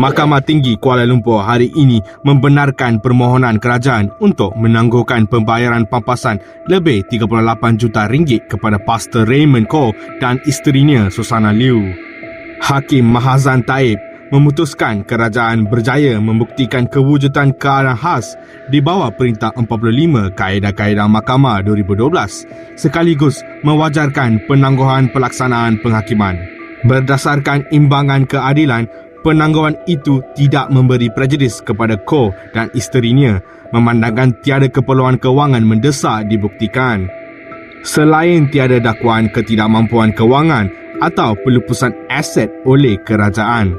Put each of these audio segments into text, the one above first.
Mahkamah Tinggi Kuala Lumpur hari ini membenarkan permohonan kerajaan untuk menangguhkan pembayaran pampasan lebih 38 juta ringgit kepada Pastor Raymond Koh dan isterinya Susana Liu. Hakim Mahazan Taib memutuskan kerajaan berjaya membuktikan kewujudan keadaan khas di bawah Perintah 45 Kaedah-Kaedah Mahkamah 2012 sekaligus mewajarkan penangguhan pelaksanaan penghakiman. Berdasarkan imbangan keadilan, penangguhan itu tidak memberi prejudis kepada Ko dan isterinya memandangkan tiada keperluan kewangan mendesak dibuktikan. Selain tiada dakwaan ketidakmampuan kewangan atau pelupusan aset oleh kerajaan.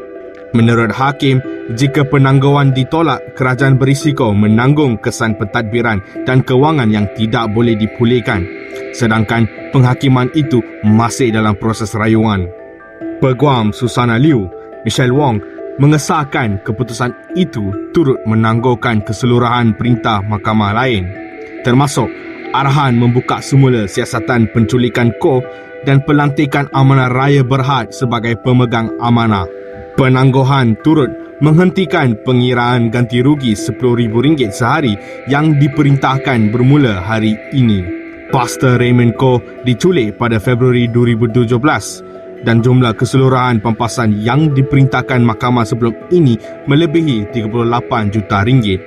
Menurut hakim, jika penangguhan ditolak, kerajaan berisiko menanggung kesan pentadbiran dan kewangan yang tidak boleh dipulihkan. Sedangkan penghakiman itu masih dalam proses rayuan. Peguam Susana Liu Michelle Wong mengesahkan keputusan itu turut menangguhkan keseluruhan perintah mahkamah lain termasuk arahan membuka semula siasatan penculikan Ko dan pelantikan Amanah Raya Berhad sebagai pemegang amanah. Penangguhan turut menghentikan pengiraan ganti rugi RM10,000 sehari yang diperintahkan bermula hari ini. Pastor Raymond Ko diculik pada Februari 2017 dan jumlah keseluruhan pampasan yang diperintahkan mahkamah sebelum ini melebihi 38 juta ringgit.